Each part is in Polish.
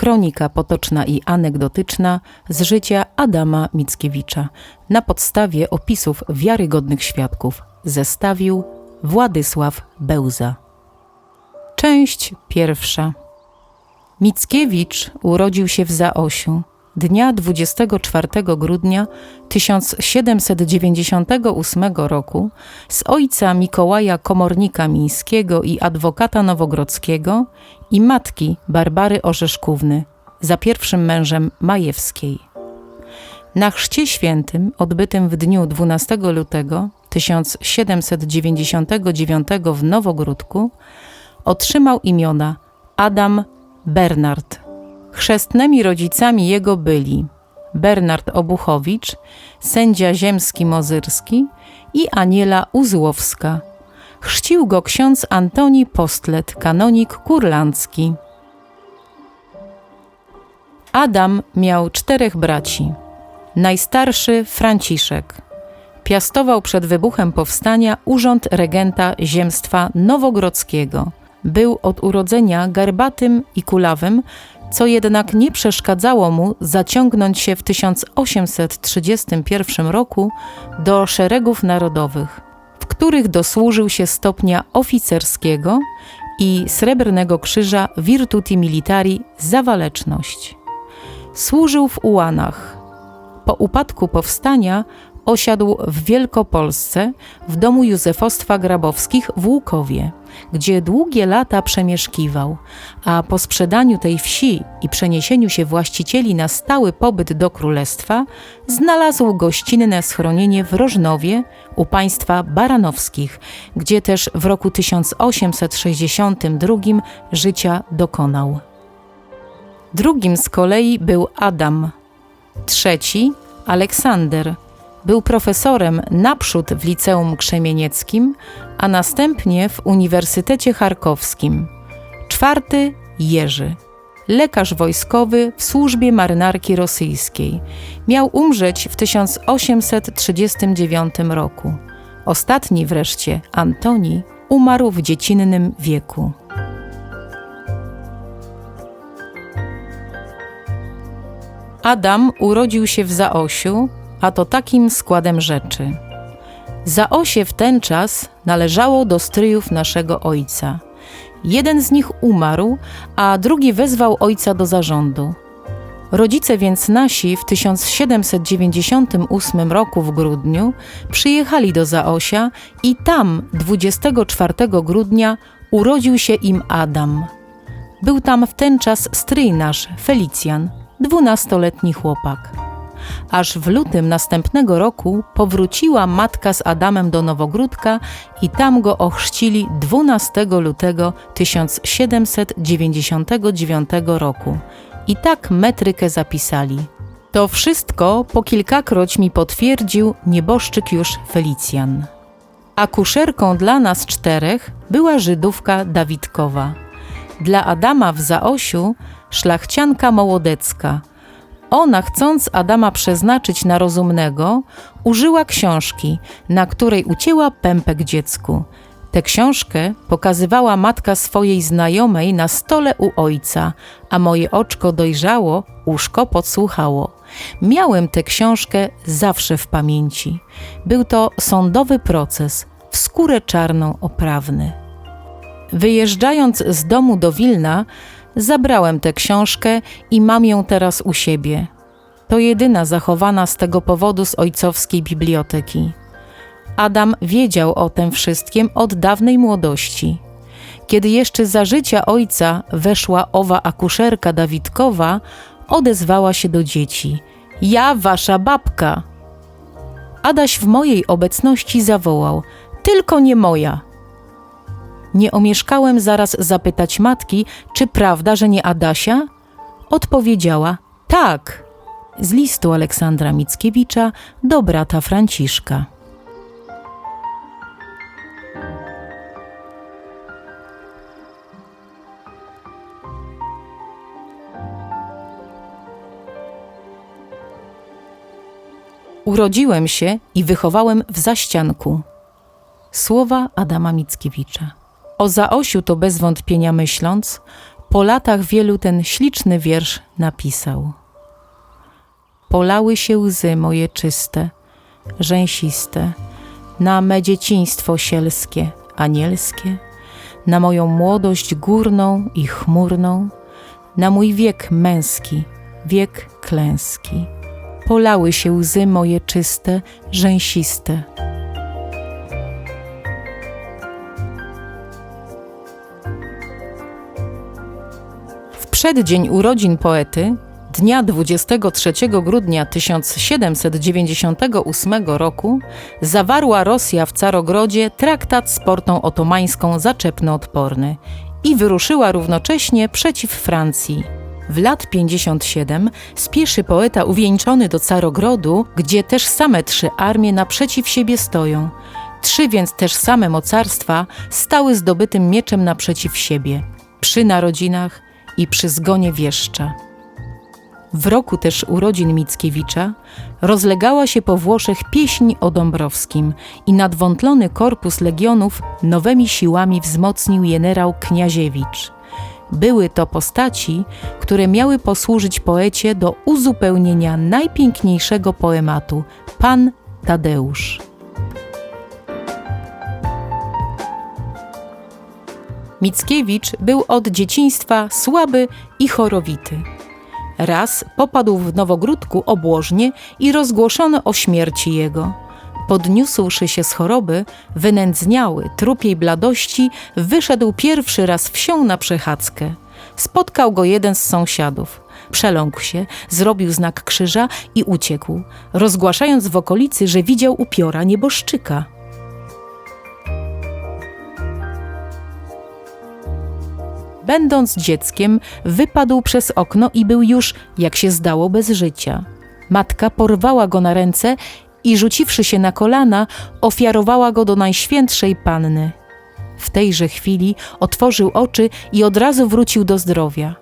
kronika potoczna i anegdotyczna z życia Adama Mickiewicza na podstawie opisów wiarygodnych świadków zestawił Władysław Bełza. Część pierwsza. Mickiewicz urodził się w Zaosiu dnia 24 grudnia 1798 roku z ojca Mikołaja Komornika Mińskiego i adwokata nowogrodzkiego i matki Barbary Orzeszkówny, za pierwszym mężem Majewskiej. Na chrzcie świętym, odbytym w dniu 12 lutego 1799 w Nowogródku, otrzymał imiona Adam Bernard. Chrzestnymi rodzicami jego byli Bernard Obuchowicz, sędzia ziemski mozyrski i Aniela Uzłowska. Chrzcił go ksiądz Antoni Postlet, kanonik kurlandzki. Adam miał czterech braci. Najstarszy Franciszek. Piastował przed wybuchem powstania urząd regenta ziemstwa nowogrodzkiego. Był od urodzenia garbatym i kulawym, co jednak nie przeszkadzało mu zaciągnąć się w 1831 roku do szeregów narodowych, w których dosłużył się stopnia oficerskiego i Srebrnego Krzyża Virtuti Militari za waleczność. Służył w ułanach. Po upadku powstania osiadł w Wielkopolsce w domu Józefostwa Grabowskich w Łukowie, gdzie długie lata przemieszkiwał, a po sprzedaniu tej wsi i przeniesieniu się właścicieli na stały pobyt do królestwa, znalazł gościnne schronienie w Rożnowie u państwa Baranowskich, gdzie też w roku 1862 życia dokonał. Drugim z kolei był Adam, trzeci Aleksander – był profesorem naprzód w Liceum Krzemienieckim, a następnie w Uniwersytecie Charkowskim. Czwarty Jerzy, lekarz wojskowy w służbie marynarki rosyjskiej. Miał umrzeć w 1839 roku. Ostatni wreszcie, Antoni, umarł w dziecinnym wieku. Adam urodził się w Zaosiu a to takim składem rzeczy. Za osie w ten czas należało do stryjów naszego ojca. Jeden z nich umarł, a drugi wezwał ojca do zarządu. Rodzice więc nasi w 1798 roku w grudniu przyjechali do Zaosia i tam 24 grudnia urodził się im Adam. Był tam w ten czas stryj nasz, Felicjan, dwunastoletni chłopak aż w lutym następnego roku powróciła matka z Adamem do Nowogródka i tam go ochrzcili 12 lutego 1799 roku. I tak metrykę zapisali. To wszystko po kilkakroć mi potwierdził nieboszczyk już Felicjan. Akuszerką dla nas czterech była Żydówka Dawidkowa. Dla Adama w Zaosiu szlachcianka Mołodecka – ona, chcąc Adama przeznaczyć na rozumnego, użyła książki, na której ucięła pępek dziecku. Tę książkę pokazywała matka swojej znajomej na stole u ojca, a moje oczko dojrzało, uszko podsłuchało. Miałem tę książkę zawsze w pamięci. Był to sądowy proces, w skórę czarną oprawny. Wyjeżdżając z domu do Wilna, Zabrałem tę książkę i mam ją teraz u siebie. To jedyna zachowana z tego powodu z ojcowskiej biblioteki. Adam wiedział o tym wszystkim od dawnej młodości. Kiedy jeszcze za życia ojca weszła owa akuszerka Dawidkowa, odezwała się do dzieci: Ja, wasza babka. Adaś w mojej obecności zawołał: Tylko nie moja. Nie omieszkałem zaraz zapytać matki, czy prawda, że nie Adasia? Odpowiedziała: Tak. Z listu Aleksandra Mickiewicza do brata Franciszka. Urodziłem się i wychowałem w zaścianku. Słowa Adama Mickiewicza. O Zaosiu to bez wątpienia myśląc, Po latach wielu ten śliczny wiersz napisał. Polały się łzy moje czyste, rzęsiste, na me dzieciństwo sielskie, anielskie, na moją młodość górną i chmurną, na mój wiek męski, wiek klęski. Polały się łzy moje czyste, rzęsiste. Przeddzień urodzin poety, dnia 23 grudnia 1798 roku, zawarła Rosja w Carogrodzie traktat z portą otomańską zaczepno-odporny i wyruszyła równocześnie przeciw Francji. W lat 57 spieszy poeta uwieńczony do Carogrodu, gdzie też same trzy armie naprzeciw siebie stoją. Trzy więc też same mocarstwa stały zdobytym mieczem naprzeciw siebie, przy narodzinach i przy zgonie wieszcza. W roku też urodzin Mickiewicza rozlegała się po Włoszech pieśń o Dąbrowskim i nadwątlony korpus legionów nowymi siłami wzmocnił generał Kniaziewicz. Były to postaci, które miały posłużyć poecie do uzupełnienia najpiękniejszego poematu Pan Tadeusz. Mickiewicz był od dzieciństwa słaby i chorowity. Raz popadł w Nowogródku obłożnie i rozgłoszono o śmierci jego. Podniósłszy się z choroby, wynędzniały, trupiej bladości, wyszedł pierwszy raz wsią na przechadzkę. Spotkał go jeden z sąsiadów. Przeląkł się, zrobił znak krzyża i uciekł, rozgłaszając w okolicy, że widział upiora nieboszczyka. Będąc dzieckiem, wypadł przez okno i był już, jak się zdało, bez życia. Matka porwała go na ręce i rzuciwszy się na kolana, ofiarowała go do Najświętszej Panny. W tejże chwili otworzył oczy i od razu wrócił do zdrowia.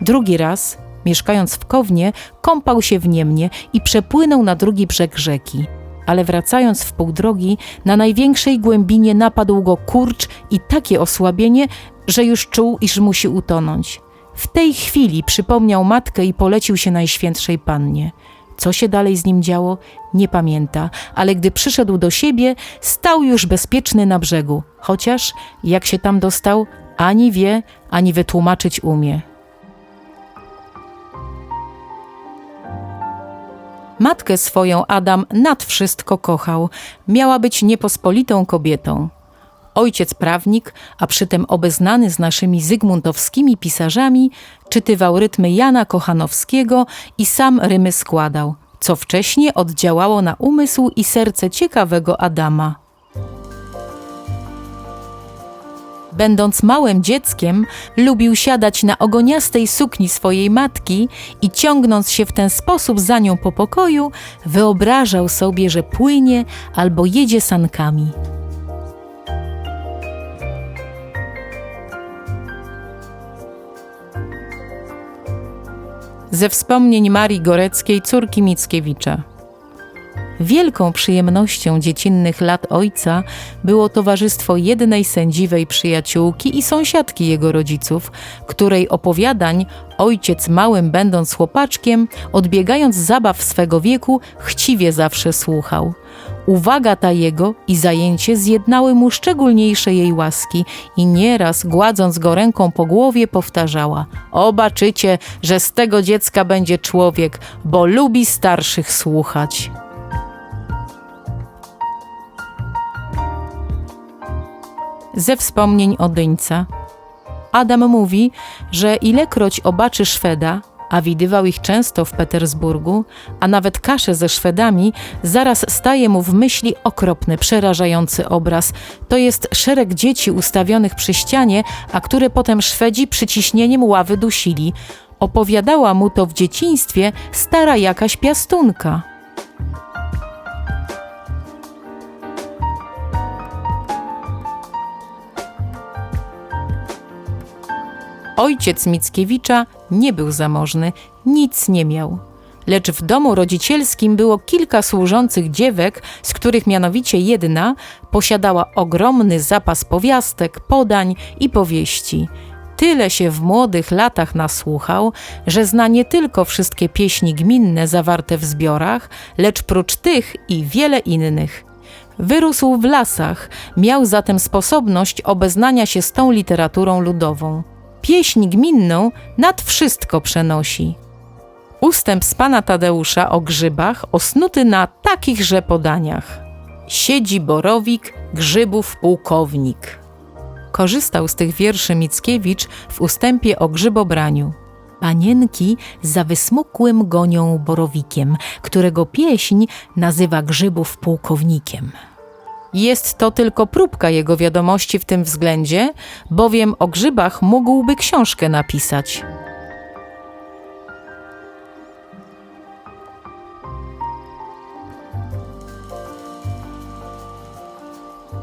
Drugi raz, mieszkając w Kownie, kąpał się w Niemnie i przepłynął na drugi brzeg rzeki. Ale wracając w pół drogi, na największej głębinie napadł go kurcz i takie osłabienie, że już czuł, iż musi utonąć. W tej chwili przypomniał matkę i polecił się Najświętszej Pannie. Co się dalej z nim działo, nie pamięta, ale gdy przyszedł do siebie, stał już bezpieczny na brzegu, chociaż jak się tam dostał, ani wie, ani wytłumaczyć umie. Matkę swoją Adam nad wszystko kochał, miała być niepospolitą kobietą. Ojciec prawnik, a przytem obeznany z naszymi zygmuntowskimi pisarzami, czytywał rytmy Jana Kochanowskiego i sam rymy składał, co wcześniej oddziałało na umysł i serce ciekawego Adama. Będąc małym dzieckiem, lubił siadać na ogoniastej sukni swojej matki i ciągnąc się w ten sposób za nią po pokoju, wyobrażał sobie, że płynie albo jedzie sankami. Ze wspomnień Marii Goreckiej, córki Mickiewicza. Wielką przyjemnością dziecinnych lat ojca było towarzystwo jednej sędziwej przyjaciółki i sąsiadki jego rodziców, której opowiadań ojciec małym będąc chłopaczkiem, odbiegając zabaw swego wieku, chciwie zawsze słuchał. Uwaga ta jego i zajęcie zjednały mu szczególniejsze jej łaski i nieraz, gładząc go ręką po głowie, powtarzała: Obaczycie, że z tego dziecka będzie człowiek, bo lubi starszych słuchać. Ze wspomnień Odyńca. Adam mówi, że ilekroć obaczy Szweda, a widywał ich często w Petersburgu, a nawet kaszę ze Szwedami, zaraz staje mu w myśli okropny, przerażający obraz. To jest szereg dzieci ustawionych przy ścianie, a które potem Szwedzi przyciśnieniem ławy dusili. Opowiadała mu to w dzieciństwie stara jakaś piastunka. Ojciec Mickiewicza nie był zamożny, nic nie miał. Lecz w domu rodzicielskim było kilka służących dziewek, z których mianowicie jedna posiadała ogromny zapas powiastek, podań i powieści. tyle się w młodych latach nasłuchał, że zna nie tylko wszystkie pieśni gminne zawarte w zbiorach, lecz prócz tych i wiele innych. Wyrósł w lasach, miał zatem sposobność obeznania się z tą literaturą ludową. Pieśń gminną nad wszystko przenosi. Ustęp z pana Tadeusza o grzybach osnuty na takichże podaniach. Siedzi borowik, grzybów pułkownik. Korzystał z tych wierszy Mickiewicz w ustępie o grzybobraniu. Panienki za wysmukłym gonią borowikiem, którego pieśń nazywa grzybów pułkownikiem. Jest to tylko próbka jego wiadomości w tym względzie, bowiem o grzybach mógłby książkę napisać.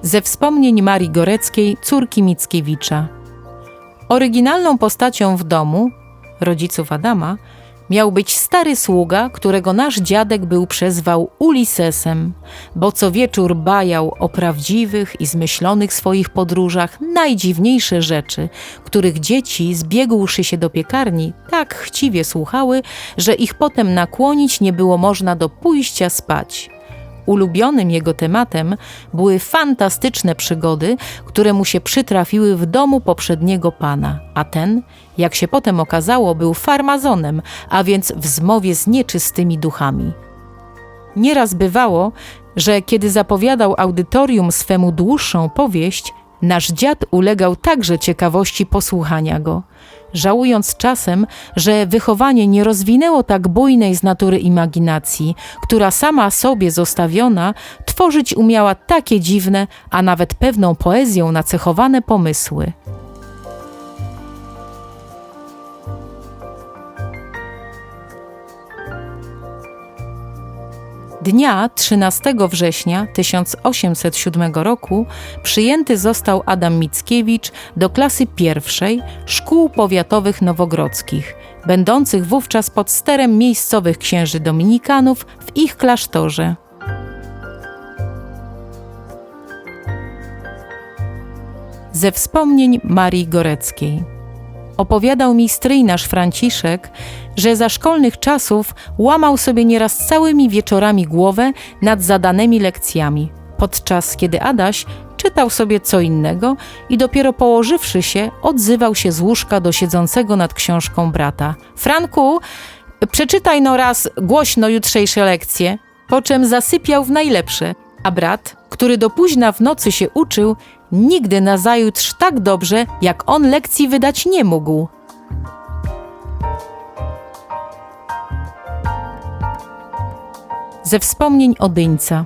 Ze wspomnień Marii Goreckiej, córki Mickiewicza. Oryginalną postacią w domu, rodziców Adama, miał być stary sługa, którego nasz dziadek był przezwał Ulisesem, bo co wieczór bajał o prawdziwych i zmyślonych swoich podróżach najdziwniejsze rzeczy, których dzieci, zbiegłszy się do piekarni, tak chciwie słuchały, że ich potem nakłonić nie było można do pójścia spać. Ulubionym jego tematem były fantastyczne przygody, które mu się przytrafiły w domu poprzedniego pana, a ten, jak się potem okazało, był farmazonem, a więc w zmowie z nieczystymi duchami. Nieraz bywało, że kiedy zapowiadał audytorium swemu dłuższą powieść, nasz dziad ulegał także ciekawości posłuchania go – żałując czasem, że wychowanie nie rozwinęło tak bujnej z natury imaginacji, która sama sobie zostawiona tworzyć umiała takie dziwne, a nawet pewną poezją nacechowane pomysły. Dnia 13 września 1807 roku przyjęty został Adam Mickiewicz do klasy pierwszej szkół powiatowych nowogrodzkich, będących wówczas pod sterem miejscowych księży dominikanów w ich klasztorze. Ze wspomnień Marii Goreckiej opowiadał mi stryj nasz Franciszek, że za szkolnych czasów łamał sobie nieraz całymi wieczorami głowę nad zadanymi lekcjami, podczas kiedy Adaś czytał sobie co innego i dopiero położywszy się, odzywał się z łóżka do siedzącego nad książką brata. Franku, przeczytaj no raz głośno jutrzejsze lekcje, po czym zasypiał w najlepsze, a brat, który do późna w nocy się uczył, nigdy nazajutrz tak dobrze, jak on lekcji wydać nie mógł. Ze wspomnień Odyńca.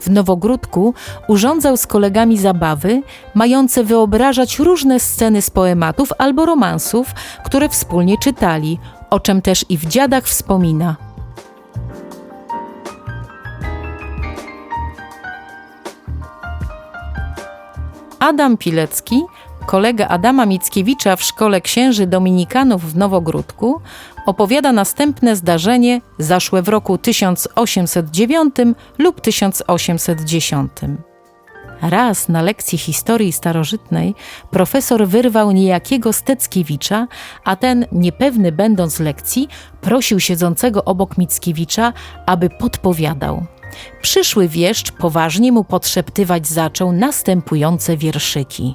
W Nowogródku urządzał z kolegami zabawy, mające wyobrażać różne sceny z poematów albo romansów, które wspólnie czytali, o czym też i w dziadach wspomina. Adam Pilecki, kolega Adama Mickiewicza w szkole księży dominikanów w Nowogródku, opowiada następne zdarzenie zaszłe w roku 1809 lub 1810. Raz na lekcji historii starożytnej profesor wyrwał niejakiego Steckiewicza, a ten, niepewny będąc lekcji, prosił siedzącego obok Mickiewicza, aby podpowiadał. Przyszły wieszcz poważnie mu podszeptywać zaczął następujące wierszyki.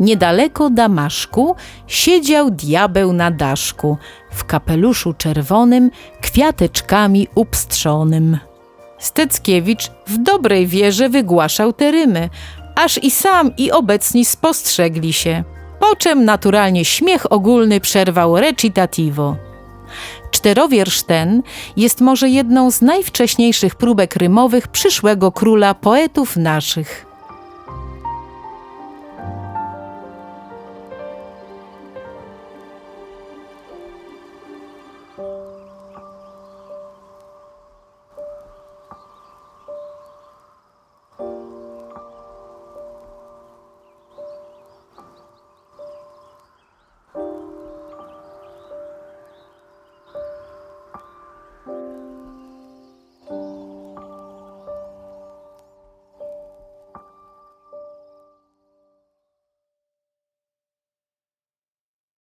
Niedaleko Damaszku siedział diabeł na daszku, w kapeluszu czerwonym, kwiateczkami upstrzonym. Steckiewicz w dobrej wierze wygłaszał te rymy, aż i sam i obecni spostrzegli się. Po czym naturalnie śmiech ogólny przerwał recitativo. Czterowiersz ten jest może jedną z najwcześniejszych próbek rymowych przyszłego króla poetów naszych.